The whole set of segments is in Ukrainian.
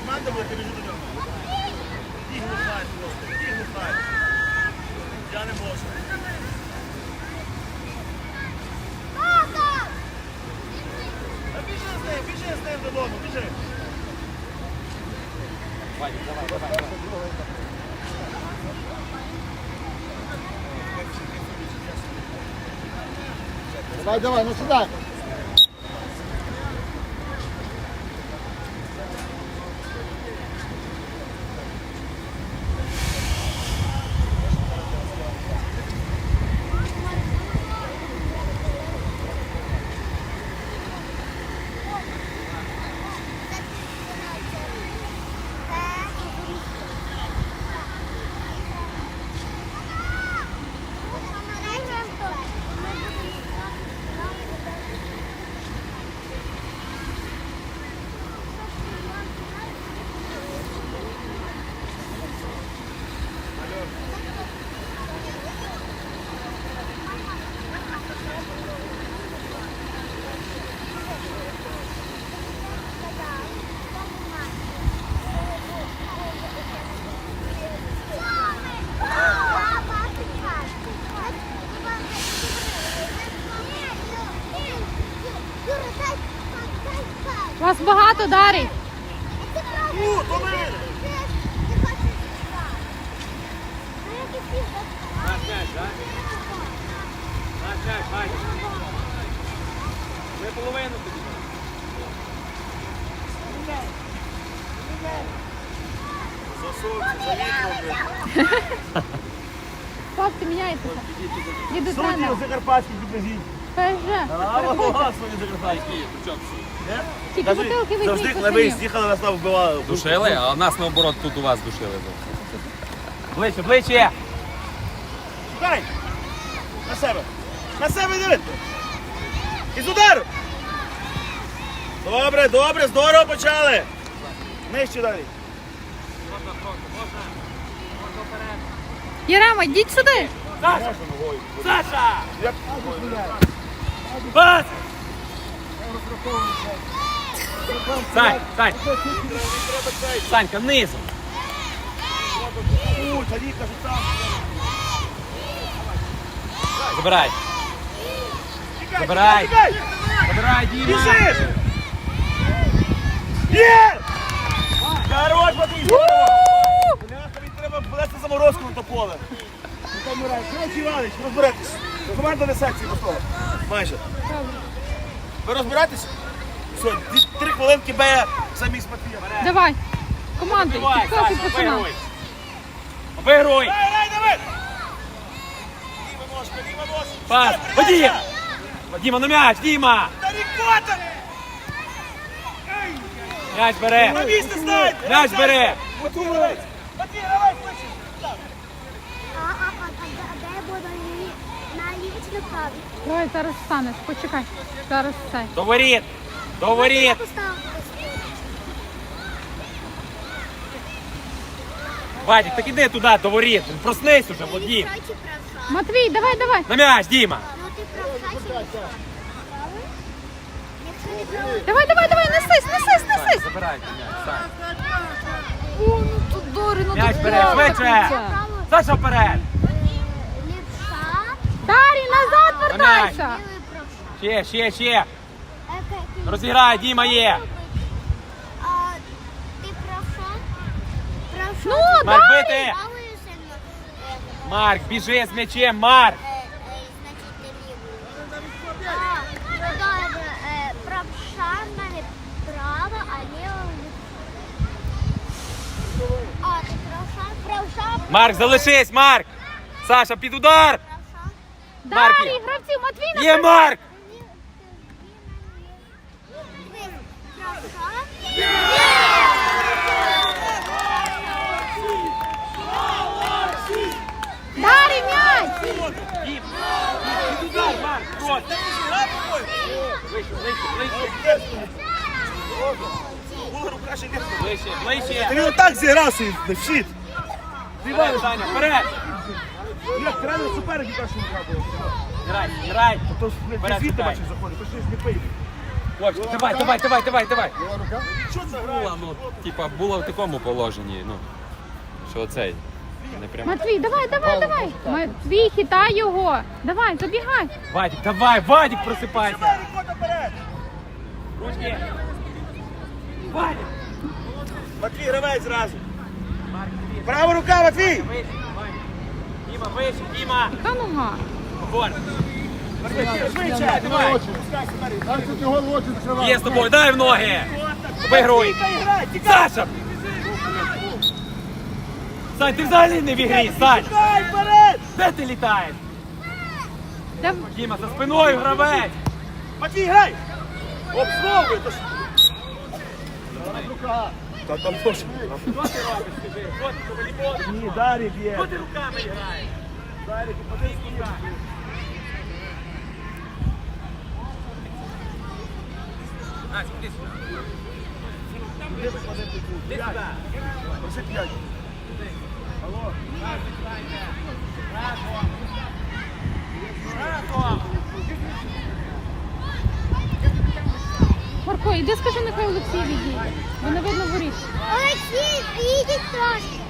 Команда буде, до нього. Ті глухають просто, ті глухають. Я не біжи. Давай, давай, ну сюда. Багато дарить. Ми половину тоді. Блядь. Хлопці, міняйтеся. Судді тренер. закарпатські підвезіть. ПСЖ. А, ого, судді закарпатські. Тільки бутилки ви Завжди, всіх коли ви з'їхали, нас там вбивали. Душили, а нас наоборот тут у вас душили. Ближче, ближче! Шукай! На себе! На себе диви! Із удару! Добре, добре, здорово почали! Нижче далі. Єрема, йдіть сюди. Саша! Як? Пас! Сань, Сань! Санька, низом! Забирай! Забирай. Забирай! Діма! Біжиш! Є! Хорош, Матвій! Бляха, він треба ввести заморозку на то поле. Ну там Мирай, коротше, Іванович, розберетесь. Команда на секції готова. Майже. Ви розбираєтесь? Все, три хвилинки бе самі з Матвієм. Давай. Команди, Саша, пацанам. ножка. Пас! Вадим! Діма, на м'яч, Діма! М'яч бере! На місце стань! М'яч бере! Матвій, давай! Матвій, давай, ближче! Так. Лівіч. Давай зараз встанеш, почекай. Зараз це. До воріт! До воріт! Вадик, так іди туди, до воріт! Проснись уже, Вадим! Матвій, давай, давай. На м'яч, Діма! Ну ти Давай, давай, давай, несись, несись, несись. Забирай м'яч. О, ну тут Дори, ну тут швидше! Саша вперед! Дарій, назад вертайся. Ще, ще, ще! Розіграй, Діма є! А, Ти правша? Правша. Ну, Марк, Дарій. бити! Правою сильно. Е, Марк, біжи з м'ячем, Марк! е, е, Значить, ти. А, Добре, е, правша в мене права, а ліва А, ти правша? Правша? Марк, залишись, Марк! Саша, під удар! Марки. Дарій, гравців, Матвій на Є Марк! Дарій, м'яч. Дім, під удар, Марк! Крот! Ближче, ближче, ближче! Була рука ще не Ближче, Та ближче! він отак зіграв свій щит. Вперед, Саня, вперед! Як тренер суперник яка шумка була. Грай, Грай. То не звідти бачиш заходить, то ж не сліпий. Хлопчик, давай, давай, давай, давай, давай. Що це грає? Була, ну, типа, була в такому положенні, ну, що оцей. Не прям. Матвій, давай, давай, давай. Матвій, хитай його. Давай, забігай. Вадик, давай, Вадик, просипайся. Ручки. Вадик. Матвій, гравець зразу. Права рука, Матвій! Діма, вище, Діма. Яка нога? Вон. Швидше! Давай. Є з тобою, дай в ноги. Вигруй. Саша. Сань, ти взагалі не в ігрі, Сань. Де ти літаєш? Діма, за спиною гравець. Матвій, грай! Рука. Та там теж. Що ти робиш, скажи? Що ти по волейболу? Ні, Дарі б'є. Що ти руками граєш? Дарі, ти подивись, скільки. Ась, іди сюди. Іди сюди. Проси п'ять. Алло. Марко, іди скажи, нехай Олексій відійде. Бо не видно воріт. Олексій, їдіть трошки.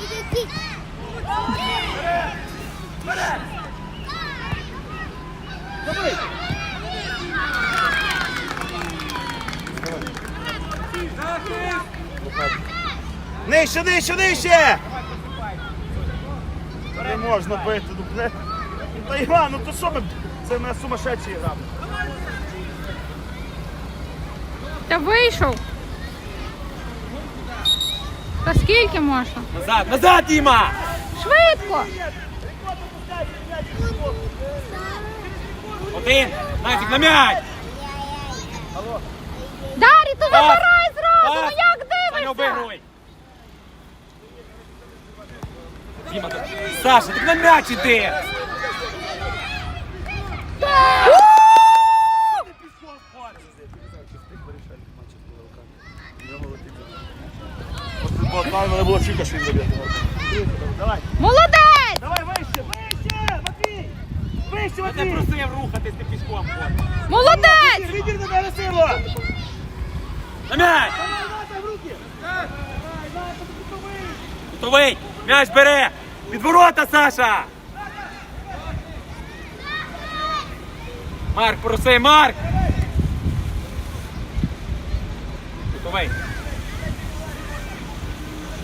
Їдіть. Давай. Нижче, нижче, нижче! Не можна бити, ну не. Та Іван, ну то що ми? Це на сумасшедший грав. Та вийшов. Та скільки можна? Назад, назад, Діма! Швидко! Один, Назик, на м'яч! Дарі, то забирай зразу! Ну як Саня, дивишся? обігруй! Діма, Саша, ти на м'яч іди! От не було чіка, що він заб'є. Давай. Молодець! Давай вище, вище, Матвій! Вище, Я Матвій! не просив рухатись, ти пішком ходиш. Молодець! Відір на мене сило! На м'яч! Давай, в руки! М'яч бере! Під ворота, Саша! Марк, проси, Марк! Готовий!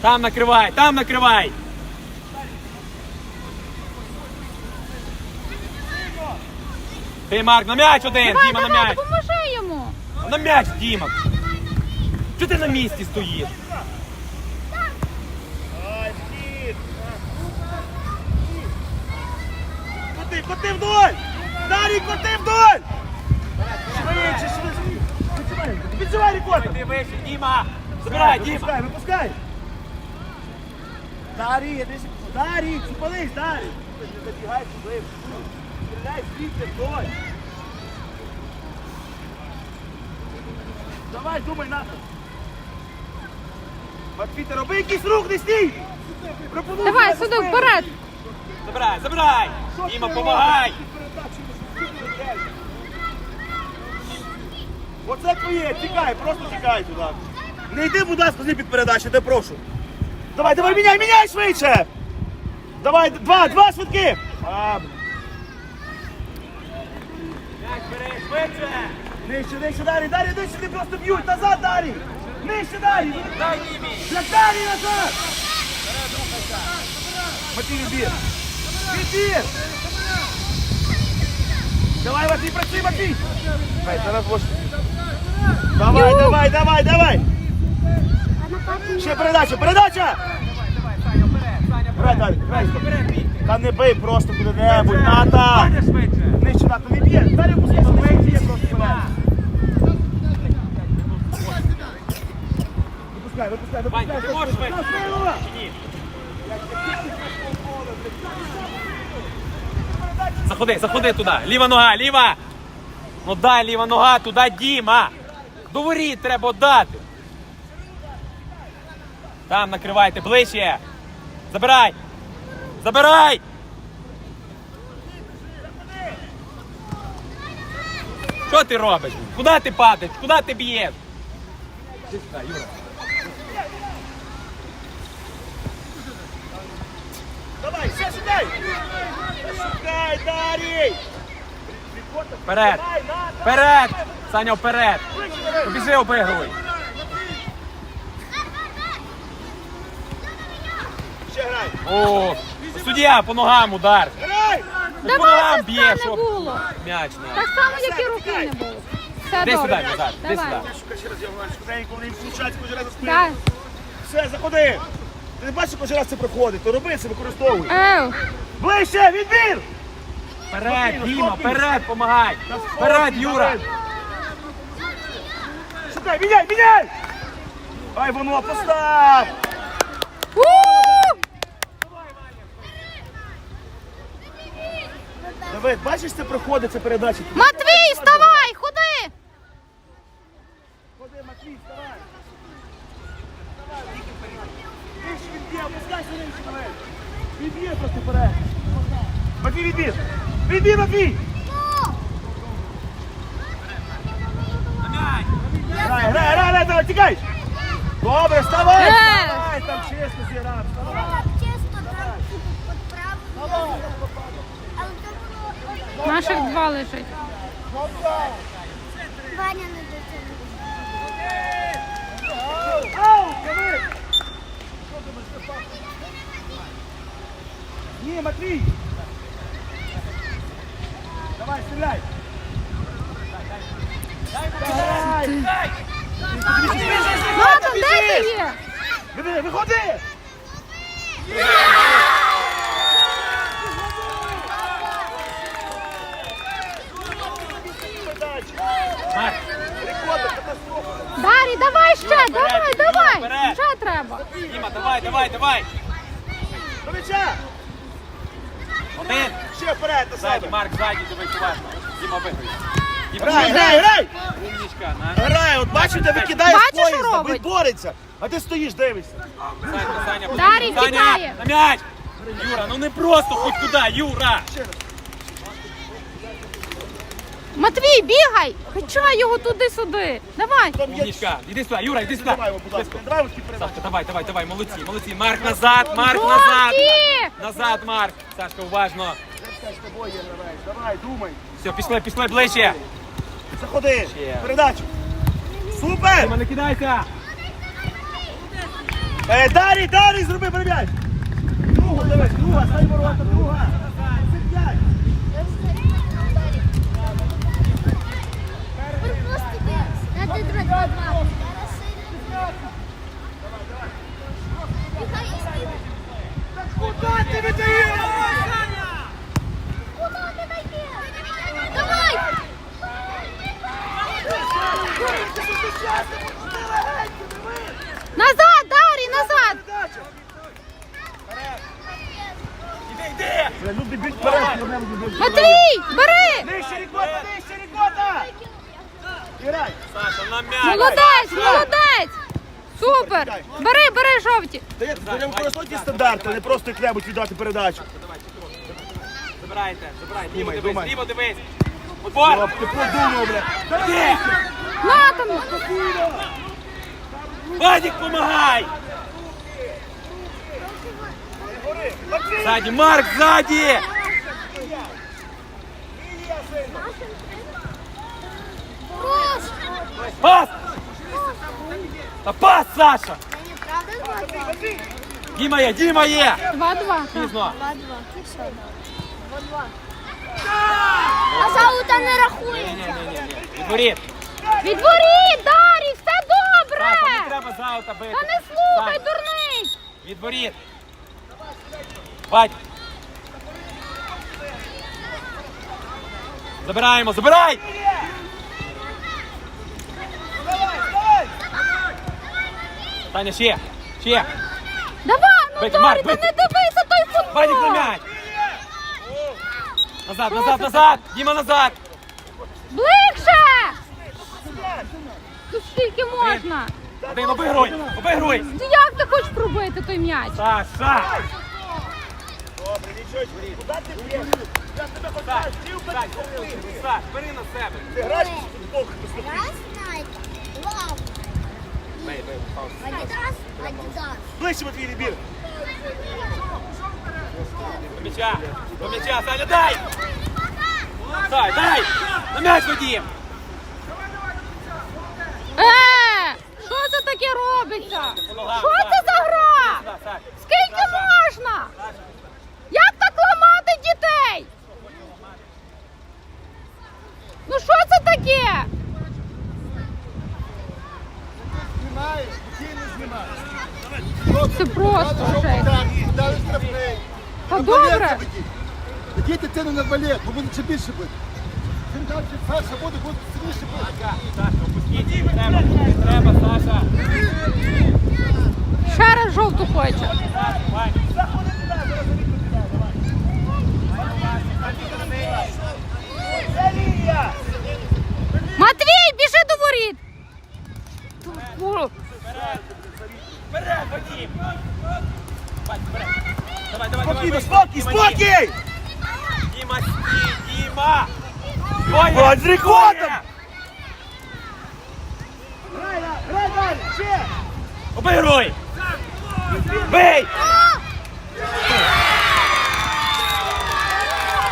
Там накривай, там накривай! Ти, Марк, на м'яч один! Давай, Діма, на м'яч! допоможи йому! На м'яч, Діма! Чого ти на місці стоїш? Ай, вхід! Коти, вдоль! Дарій, коти вдоль! Швидше, швидше! Відсувай рекорд! Ти вище, Діма! Забирай, Діма! Випускай, випускай! Дарій, я десь... Дарій, зупинись! Не забігай туди. Стріляй звідти вдоль! Давай, думай нахуй! Матвій, роби якийсь рух, не стій! Пропонуй Давай сюди вперед! Забирай, забирай! Діма, помагай! Оце твоє, тікай, просто тікай туди. Не йди, будь ласка, з під передачі, де прошу. Давай, давай, міняй, міняй швидше! Давай, два, два швидки! А, М'яч бери, швидше! нижче, нижче, Дарі, Дарі, нижче, не просто б'ють, назад, Дарі! Нижче, Дарі! Дай Дімі! Дарі назад! Матвій, відбір! Відбір! Давай, Матвій, працюй, Матвій! Давай, зараз ложь. Давай, давай, давай, давай! Ще передача, передача! Грай, Дарі, грай. Вперед! Та не бий просто куди-небудь, Ната! Нижче, Ната, не б'є! Дарі, пускайся, не б'є просто вперед! Випускай, випускай, Вань, ти можеш швидше? Чи ні? Заходи, заходи туди. Ліва нога, ліва. Ну дай ліва нога, туди Діма. До воріт треба дати. Там накривайте, ближче. Забирай. Забирай. Що ти робиш? Куди ти падаєш? Куди ти б'єш? Юра. Давай, все, сідай! Сідай, Дарій! Вперед! Вперед! Саня, вперед! Побіжи, обігруй! Ще грай! О, суддя, по ногам удар! Грай! Ну, по Давай, ногам б'є, щоб було. м'яч Так само, як і руки не було. Все Іди добре. сюди, Назар, іди Давай. сюди. Шукай ще раз, я говорю, швиденько, вони їм включать кожен раз за спину. Так. Все, заходи! Ти не бачиш, кожен раз це проходить, то роби це, використовуй. Ближче, відбір! Вперед, Діма, вперед, помагай! Вперед, Юра! Шукай, міняй, міняй! Ай, воно, постав! Давид, бачиш, це проходить, це передача. Матвій, вставай, ходи. Ходи, Матвій, вставай! Вище відбір, опускайся нижче, Давид! Відбір просто вперед! Матвій, відбір! Відбір, Матвій! Грай, грай, грай, грай, давай, тікай! Добре, вставай! Е! Вставай, там чесно зіграв, вставай! Так чисто там під правою. Але це було Наших два лежить. Ваня не дотягнув. Ау, Давид! Ні, Матвій! Давай, стріляй! Давай! Натан, де ти є? Виходи, виходи! Марк, Рекорд, катастрофа! Дарі, давай ще, давай, давай. вперед. Ще треба. Діма, давай, давай, давай! До м'яча! Один! Ще вперед, до Ззаді, себе! Марк, ззаді, дивись уважно. Діма виграє. Грай, грай, грай! Умнічка, на. Грай, от бачите, викидає Бачиш, з поїзда, робить? він бореться, а ти стоїш, дивишся. Саня, Саня, Дарій Саня, на м'яч! Юра, ну не просто хоч куди, Юра! Матвій, бігай. Качай його туди-сюди. Давай. Там іди сюди, Юра, іди сюди. Давай будь ласка, давай ось. Сашка, давай, давай, давай, молодці, молодці. Марк назад, Марк назад! Назад, Марк! Сашка, уважно. Це з тобою давай, давай, думай. Все, пішли, пішли ближче. Заходи, Ще. передачу. Супер! Діма, не кидайся! Е, Дарій, Дарій, зроби перебіг. Другу, дивись, друга, стань ворота, друга. Це п'ять. На ти два два два. Куди Давай! віддаєш? Давай! Назад, Дарі, назад. Передача. Іди, іди! Бля, Люди більш вперед, проблему будуть. Матвій, бери. Нижче рікота, нижче рікота. Грай. Саша, на м'яч! Молодець, молодець. Супер. Бери, бери жовті. Та я стандарти, а не просто як-небудь віддати передачу. Забирайте, забирайте. Ліво дивись, ліво дивись. Упор! Ти продумав, бля. Натан. Вадик, помагай! Ззаді, Марк, ззаді! Пас! Та пас, Саша! Мені правда? Діма є, Діма є! Два-два. Пізно. Два два. Два два. А заута не рахується. Ні-ні-ні, відворіт. Дарі, все Саша, не добре. треба за бити. Та не слухай, Саша, дурний. Відворіт. Вадь. Забираємо, забирай! Давай, давай. Таня, ще, ще. Давай, ну Дарі, Марк, та не дивися той Вадик на футбол. м'яч. Назад, назад, назад. Діма, назад. Ближче. Тут скільки можна? Один, обигруй, обигруй. Ти як ти хочеш пробити той м'яч? Саша. Добре, нічого. Куди ти б'єш? Я тебе Саш, покажу, Саш, бери на себе. Ти граєш в футбол. Вау. Бей, паузу. Адидас, Адидас. Ближче Матвій Лібір. До м'яча, до м'яча, Саня, дай! Сай, дай! На м'яч, Вадим! Е! Що це таке робиться? Що це за гра? Скільки можна? Як так ламати дітей? Ну що це таке? Це просто Що жесть. подати, дали штрафний. Та На добре. балет заведіть. Ведіть дитину на балет, бо буде ще більше буде. Чим далі Саша буде, буде сильніше буде. Саша, Саша, опустіть, не треба, не треба, Саша. Ще раз жовту хоче. Саша, Вань. Заходи туди, зараз завіть туди, давай. Це лінія. Матвій, біжи до воріт. Фу. Вперед, Вадим! Давай, давай, давай. Спокійно, спокій, Діма, спокій! Діма, стій, Діма! Двоє! З рекордом! Грай, Грай, грай ще! Обігруй! Бий!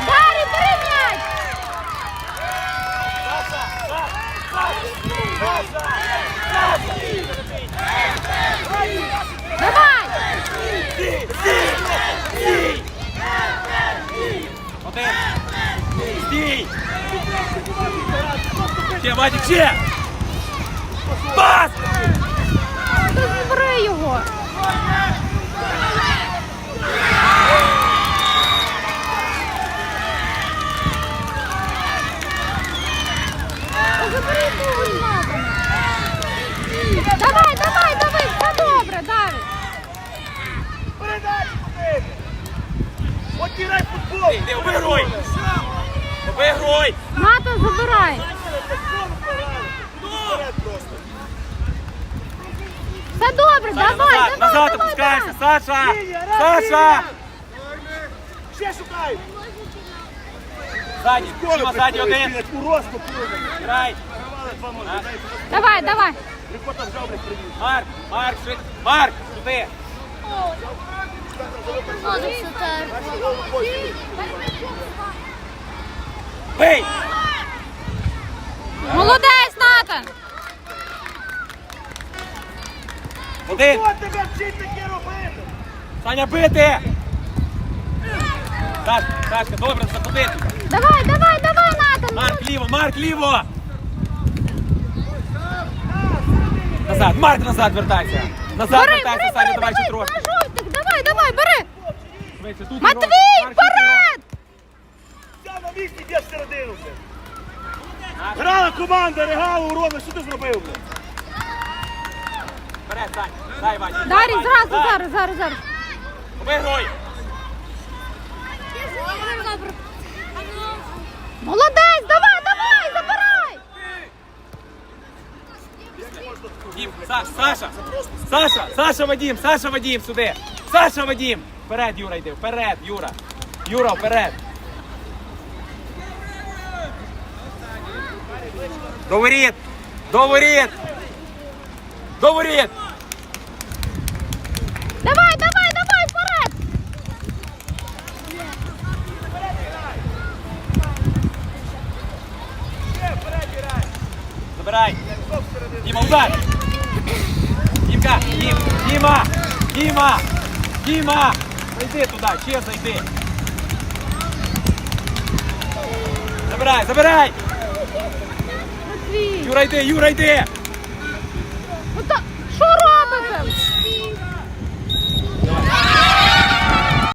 Дарі, бери м'яч. Саша! Саша! Саша! Давай. Стій! Стій! Стій! Один! Стій! Ще, Вадик, ще! Пас! Ти збери його. Та Забери його надо. Давай, давай, давай, все добре, Давид. Передачу куди! От і грай в футбол! Ти обігруй! Обігруй! Ната забирай. Все добре, давай, давай, Назад, назад давай, опускайся! давай. Саша! Саша! Ще шукай! Ззаді, Діма, ззаді один! У розку плюнуть. Грай! Давай, давай. Рикота. Марк! Марк, швид! Марк! Сюди! Так. Бий! Молодець, Натан. Один! Хто тебе вчить таке робити? Саня, бити! Саш, Сашка, добре, заходи туди. Давай, давай, давай, Натан. Марк, ліво, Марк, ліво! Назад, Марк, назад вертайся! Назад Бери, вертайся, бери, Саня, бери, давай ще давай, на жовтих, давай, давай, бери. Швидше, тут Матвій. Марк, вперед! Грала команда, регала, урони, що ти зробив, блядь? Вперед, Сань, дай, Ваня. Дарі, зразу, зараз, зараз, зараз. Обігруй! Молодець, давай, давай, забирай. Дім, Саша! Саша! Саша Вадим! Саша Вадим сюди! Саша Вадим! Вперед, Юра, йди! Вперед, Юра! Юра, вперед! До воріт! До воріт! До воріт! Давай, давай, давай, вперед. Ще, вперед, грай. Забирай! Стоп, всередину. Діма, удар! Дімка! Дім! Діма! Діма! Діма! Зайди туди, ще зайди! Забирай, забирай! Матвій. Юра, йди, Юра, йди! Ну та, що